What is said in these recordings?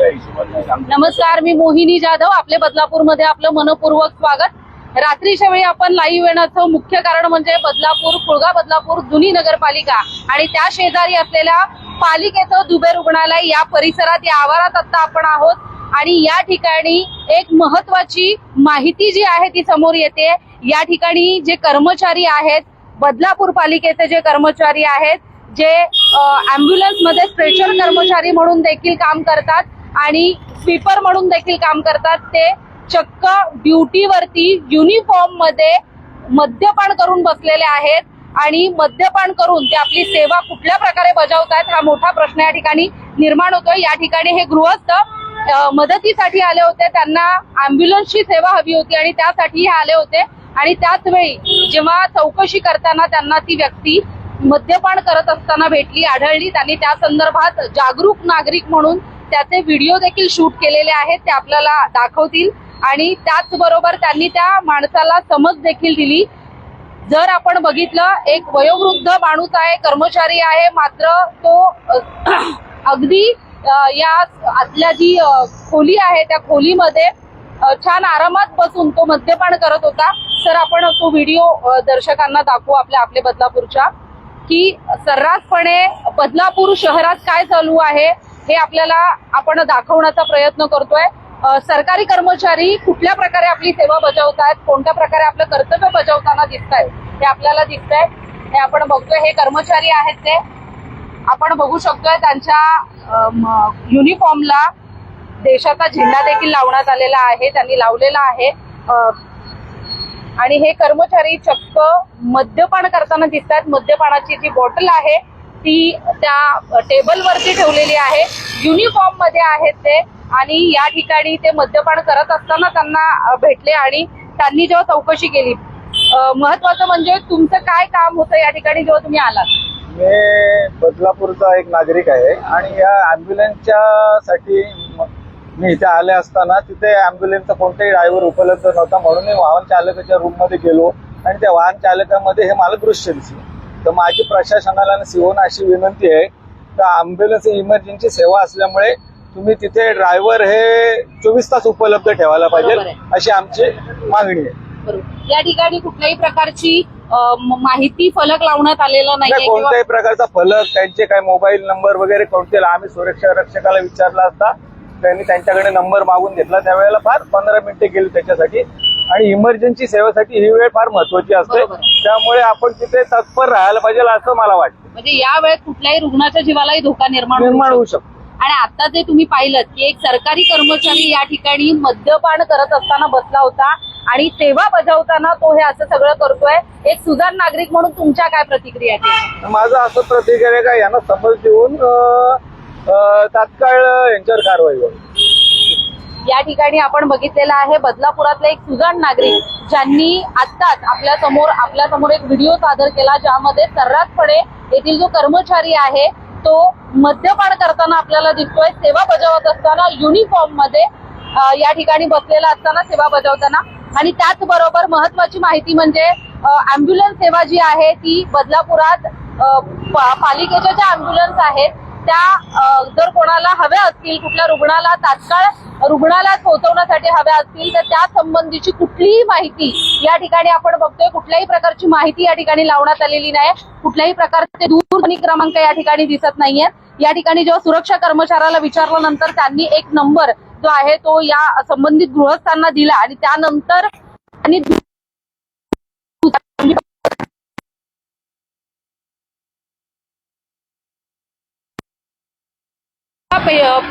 नमस्कार मी मोहिनी जाधव आपले बदलापूरमध्ये आपलं मनपूर्वक स्वागत. रात्रीच्या वेळी आपण लाईव्ह येण्याचं मुख्य कारण म्हणजे बदलापूर कुळगा बदलापूर जुनी नगरपालिका आणि त्या शेजारी असलेल्या पालिकेचं दुबे रुग्णालय या परिसरात या आवारात आता आपण आहोत. आणि या ठिकाणी एक महत्वाची माहिती जी आहे ती समोर येते. या ठिकाणी जे कर्मचारी आहेत बदलापूर पालिकेचे जे कर्मचारी आहेत जे अँब्युलन्समध्ये स्ट्रेचर कर्मचारी म्हणून देखील काम करतात. आणि स्वीपर म्हणून देखील काम करतात. ते चक्क ड्युटीवरती युनिफॉर्ममध्ये मद्यपान करून बसलेले आहेत. आणि मद्यपान करून ते आपली सेवा कुठल्या प्रकारे बजावतात हा मोठा प्रश्न या ठिकाणी निर्माण होतोय. या ठिकाणी हे गृहस्थ मदतीसाठी आले होते. त्यांना अँब्युलन्सची सेवा हवी होती आणि त्यासाठी हे आले होते. आणि त्याच वेळी जेव्हा चौकशी करताना त्यांना ती व्यक्ती मद्यपान करत असताना भेटली आढळली. त्यांनी त्या संदर्भात जागरूक नागरिक म्हणून त्याचे व्हिडिओ देखील शूट केलेले आहेत ते आपल्याला दाखवतील. आणि त्याचबरोबर त्यांनी त्या माणसाला समज देखील दिली. जर आपण बघितलं एक वयोवृद्ध माणूस आहे कर्मचारी आहे मात्र तो अगदी या आतल्या जी खोली आहे त्या खोलीमध्ये छान आरामात बसून तो मद्यपान करत होता. तर आपण तो व्हिडिओ दर्शकांना दाखवू आपल्या आपल्या बदलापूरच्या. की सर्रासपणे बदलापूर शहरात काय चालू आहे? हे आपल्याला आपण दाखवण्याचा प्रयत्न करतोय. सरकारी कर्मचारी कुठल्या प्रकारे आपली सेवा बजावतायत कोणत्या प्रकारे आपलं कर्तव्य बजावताना दिसत आहे हे आपल्याला दिसत आहे हे आपण बघतोय हे कर्मचारी आहेत ते. आपण बघू शकतोय त्यांच्या युनिफॉर्मला देशाचा झेंडा देखील लावण्यात आलेला आहे त्यांनी लावलेला आहे. आणि हे कर्मचारी चक्क मद्यपान करताना दिसतात मद्यपानाची जी बॉटल आहे ती त्या टेबलवरती ठेवलेली आहे. युनिफॉर्ममध्ये आहेत ते. आणि या ठिकाणी ते मद्यपान करत असताना त्यांना भेटले आणि त्यांनी जेव्हा चौकशी केली महत्वाचं म्हणजे तुमचं काय काम होतं या ठिकाणी जेव्हा तुम्ही आलात? मी बदलापूरचा एक नागरिक आहे आणि या अँब्युलन्सच्या साठी मी इथे आले असताना तिथे अँब्युलन्सचा कोणताही ड्रायव्हर उपलब्ध नव्हता म्हणून मी वाहन चालकाच्या रूममध्ये गेलो आणि त्या वाहन चालकामध्ये हे मला दृश्य दिसलं. तर माझी प्रशासनाला आणि सीओना अशी विनंती आहे तर अँब्युलन्स इमर्जन्सी सेवा असल्यामुळे तुम्ही तिथे ड्रायव्हर हे चोवीस तास उपलब्ध ठेवायला पाहिजे. अशी आमची मागणी आहे. या ठिकाणी कुठल्याही प्रकारची माहिती फलक लावण्यात आलेला नाही कोणत्याही प्रकारचा फलक त्यांचे काय मोबाईल नंबर वगैरे कोणते आम्ही सुरक्षा रक्षकाला विचारला असता त्यांनी त्यांच्याकडे नंबर मागून घेतला त्यावेळेला फार पंधरा मिनिटे गेली त्याच्यासाठी आणि इमर्जन्सी सेवेसाठी ही वेळ फार महत्वाची असते. त्यामुळे आपण तिथे तत्पर राहायला पाहिजे असं मला वाटतं. म्हणजे या वेळेत कुठल्याही रुग्णाच्या जीवालाही धोका निर्माण होऊ निर्माण होऊ शकतो. आणि आता जे तुम्ही पाहिलं की एक सरकारी कर्मचारी या ठिकाणी मद्यपान करत असताना बसला होता आणि सेवा बजावताना तो हे असं सगळं करतोय. एक सुधार नागरिक म्हणून तुमच्या काय प्रतिक्रिया माझं असं प्रतिक्रिया आहे का यांना समज देऊन तात्काळ यांच्यावर कारवाई या ठिकाणी आपण बघितलेला आहे बदलापुरातले एक सुजाण नागरिक ज्यांनी आत्ताच आपल्यासमोर आपल्यासमोर एक व्हिडिओ सादर केला ज्यामध्ये सर्रासपणे येथील जो कर्मचारी आहे तो मद्यपान करताना आपल्याला दिसतोय सेवा बजावत असताना युनिफॉर्ममध्ये या ठिकाणी बसलेला असताना सेवा बजावताना. आणि त्याचबरोबर महत्वाची माहिती म्हणजे अँब्युलन्स सेवा जी आहे ती बदलापुरात पा- पालिकेच्या ज्या अँब्युलन्स आहेत त्या जर कोणाला हव्या असतील कुठल्या रुग्णाला तात्काळ रुग्णालयात पोहोचवण्यासाठी हव्या असतील तर त्या संबंधीची कुठलीही माहिती या ठिकाणी आपण बघतोय. कुठल्याही प्रकारची माहिती या ठिकाणी लावण्यात आलेली नाही कुठल्याही प्रकारचे दूरध्वनी क्रमांक या ठिकाणी दिसत नाहीयेत. या ठिकाणी जेव्हा सुरक्षा कर्मचाऱ्याला विचारल्यानंतर त्यांनी एक नंबर जो आहे तो या संबंधित गृहस्थांना दिला आणि त्यानंतर त्यांनी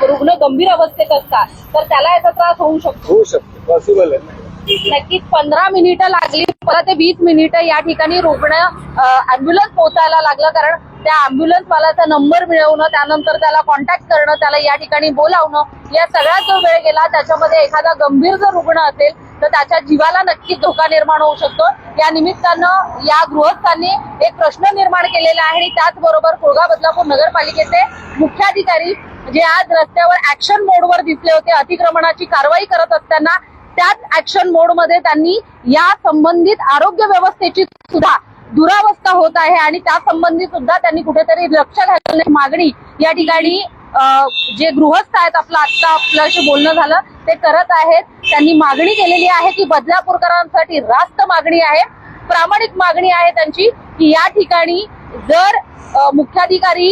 रुग्ण गंभीर अवस्थेत असतात तर त्याला याचा त्रास होऊ शकतो. होऊ शकते. पॉसिबल आहे नक्कीच पंधरा मिनिटं लागली पंधरा ते वीस मिनिटं या ठिकाणी रुग्ण अँब्युलन्स पोहोचायला लागलं कारण त्या अँब्युलन्स वाल्याचा नंबर मिळवणं त्यानंतर त्याला कॉन्टॅक्ट करणं त्याला या ठिकाणी बोलावणं या सगळ्यात जो वेळ गेला त्याच्यामध्ये एखादा गंभीर जर रुग्ण असेल तर त्याच्या जीवाला नक्कीच धोका निर्माण होऊ शकतो. या निमित्तानं या गृहस्थांनी एक प्रश्न निर्माण केलेला आहे आणि त्याचबरोबर कोळगा बदलापूर नगरपालिकेचे मुख्याधिकारी जे आज रस्त्यावर ऍक्शन मोडवर दिसले होते अतिक्रमणाची कारवाई करत असताना त्याच ऍक्शन मोडमध्ये त्यांनी या संबंधित आरोग्य व्यवस्थेची सुद्धा दुरावस्था होत आहे आणि त्या संबंधी सुद्धा त्यांनी कुठेतरी लक्ष घालण्याची मागणी या ठिकाणी जे गृहस्थ आहेत आपलं आत्ता आपल्याशी बोलणं झालं ते करत आहेत. त्यांनी मागणी केलेली आहे की बदलापूरकरांसाठी रास्त मागणी आहे प्रामाणिक मागणी आहे त्यांची की या ठिकाणी जर मुख्याधिकारी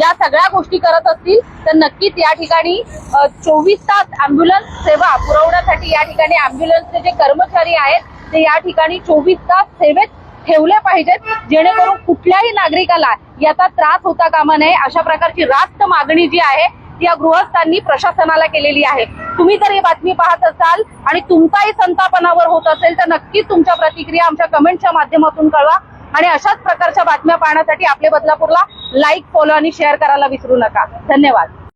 या सगळ्या गोष्टी करत असतील तर नक्कीच या ठिकाणी चोवीस तास अँब्युलन्स सेवा पुरवण्यासाठी या ठिकाणी अँब्युलन्सचे जे कर्मचारी आहेत ते या ठिकाणी चोवीस तास सेवेत ठेवले पाहिजेत जेणेकरून कुठल्याही नागरिकाला याचा त्रास होता कामा नये अशा प्रकारची रास्त मागणी जी आहे ती या गृहस्थांनी प्रशासनाला केलेली आहे. तुम्ही जर ही बातमी पाहत असाल आणि तुमचाही संतापनावर होत असेल तर नक्कीच तुमच्या प्रतिक्रिया आमच्या कमेंटच्या माध्यमातून कळवा. आणि अशाच प्रकारच्या बातम्या पाहण्यासाठी आपले बदलापूरला लाईक फॉलो आणि शेअर करायला विसरू नका. धन्यवाद.